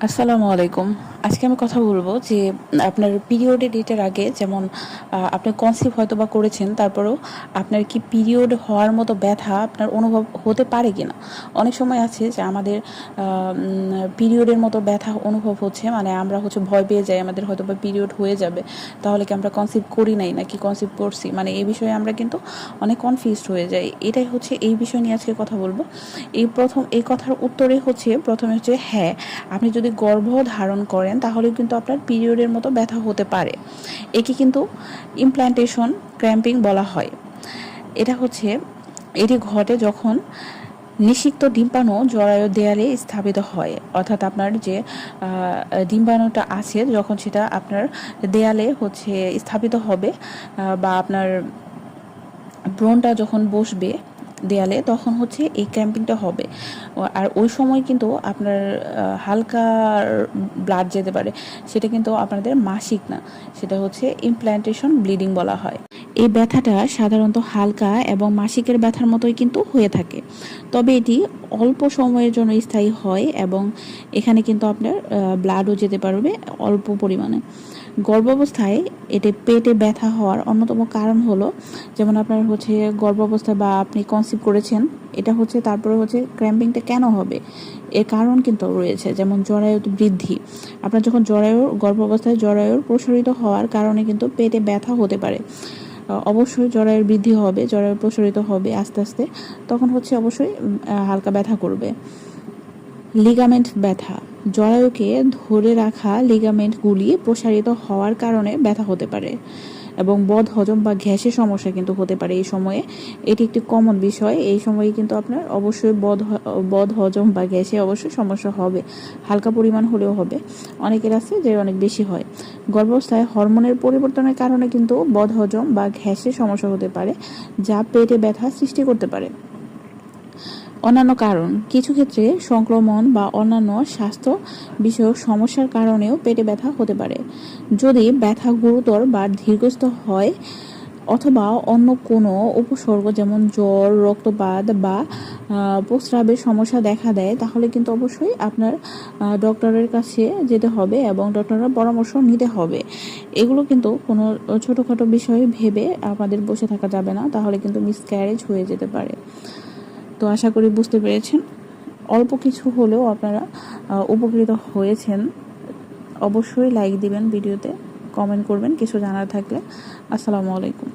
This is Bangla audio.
আসসালামু আলাইকুম আজকে আমি কথা বলব যে আপনার পিরিয়ডের ডেটের আগে যেমন আপনি কনসিভ হয়তো বা করেছেন, তারপরেও আপনার কি পিরিয়ড হওয়ার মতো ব্যথা আপনার অনুভব হতে পারে কিনা? অনেক সময় আছে যে আমাদের পিরিয়ডের মতো ব্যথা অনুভব হচ্ছে মানে আমরা হচ্ছে ভয় পেয়ে যাই, আমাদের হয়তো বা পিরিয়ড হয়ে যাবে, তাহলে কি আমরা কনসিভ করি নাই, নাকি কনসিভ করছি? মানে এই বিষয়ে আমরা কিন্তু অনেক কনফিউজড হয়ে যাই। এটাই হচ্ছে এই বিষয় নিয়ে আজকে কথা বলব। এই প্রথম, এই কথার উত্তরে হচ্ছে, প্রথমে হচ্ছে হ্যাঁ আপনি যদি গর্ভ ধারণ করেন তাহলে কিন্তু আপনার পিরিয়ডের মতো ব্যথা হতে পারে। একে কিন্তু ইমপ্ল্যান্টেশন ক্র্যাম্পিং বলা হয়। এটা হচ্ছে, এটি ঘটে যখন নিষিক্ত ডিম্বাণু জরায়ু দেয়ালে স্থাপিত হয়। অর্থাৎ আপনার যে ডিম্বাণুটা আছে, যখন সেটা আপনার দেয়ালে হচ্ছে স্থাপিত হবে বা আপনার ব্রণটা যখন বসবে দেয়ালে, তখন হচ্ছে এই ক্র্যাম্পিংটা হবে। আর ওই সময় কিন্তু আপনার হালকা ব্লাড যেতে পারে, সেটা কিন্তু আপনাদের মাসিক না। সেটা হচ্ছে ইমপ্ল্যান্টেশন ব্লিডিং বলা হয়। এই ব্যথাটা সাধারণত হালকা এবং মাসিকের ব্যথার মতোই কিন্তু হয়ে থাকে। তবে এটি অল্প সময়ের জন্য স্থায়ী হয় এবং এখানে কিন্তু আপনার ব্লাডও যেতে পারবে অল্প পরিমাণে। গর্ভাবস্থায় এতে পেটে ব্যথা হওয়ার অন্যতম কারণ হলো, যেমন আপনার হচ্ছে গর্ভাবস্থায় বা আপনি কনসিভ করেছেন, এটা হচ্ছে তারপরে হচ্ছে ক্র্যাম্পিংটা কেন হবে? এর কারণ কিন্তু রয়েছে, যেমন জরায়ু বৃদ্ধি। আপনার যখন জরায়ুর, গর্ভাবস্থায় জরায়ুর প্রসারিত হওয়ার কারণে কিন্তু পেটে ব্যথা হতে পারে। অবশ্যই জরায়ুর বৃদ্ধি হবে, জরায়ু প্রসারিত হবে আস্তে আস্তে, তখন হচ্ছে অবশ্যই হালকা ব্যথা করবে। লিগামেন্ট ব্যথা। জরায়ুকে ধরে রাখা লিগামেন্টগুলি প্রসারিত হওয়ার কারণে ব্যথা হতে পারে এবং বদ হজম বা গ্যাসের সমস্যা কিন্তু হতে পারে এই সময়ে। এটি একটি কমন বিষয়। এই সময়ে কিন্তু আপনার অবশ্যই বদ বদ হজম বা গ্যাসে অবশ্যই সমস্যা হবে। হালকা পরিমাণ হলেও হবে। অনেকের আছে যে অনেক বেশি হয়। গর্ভাবস্থায় হরমোনের পরিবর্তনের কারণে কিন্তু বদ হজম বা গ্যাসের সমস্যা হতে পারে, যা পেটে ব্যথা সৃষ্টি করতে পারে। অন্যান্য কারণ। কিছু ক্ষেত্রে সংক্রমণ বা অন্যান্য স্বাস্থ্য বিষয়ক সমস্যার কারণেও পেটে ব্যথা হতে পারে। যদি ব্যথা গুরুতর বা দীর্ঘস্থ হয় অথবা অন্য কোনো উপসর্গ যেমন জ্বর, রক্তপাত বা প্রস্রাবের সমস্যা দেখা দেয়, তাহলে কিন্তু অবশ্যই আপনার ডক্টরের কাছে যেতে হবে এবং ডক্টরের পরামর্শ নিতে হবে। এগুলো কিন্তু কোনো ছোটোখাটো বিষয় ভেবে আমাদের বসে থাকা যাবে না, তাহলে কিন্তু মিসক্যারেজ হয়ে যেতে পারে। তো আশা করি বুঝতে পেরেছেন। অল্প কিছু হলেও আপনারা উপকৃত হয়েছেন। অবশ্যই লাইক দিবেন ভিডিওতে কমেন্ট করবেন, কিছু জানার থাকলে। আসসালামু আলাইকুম।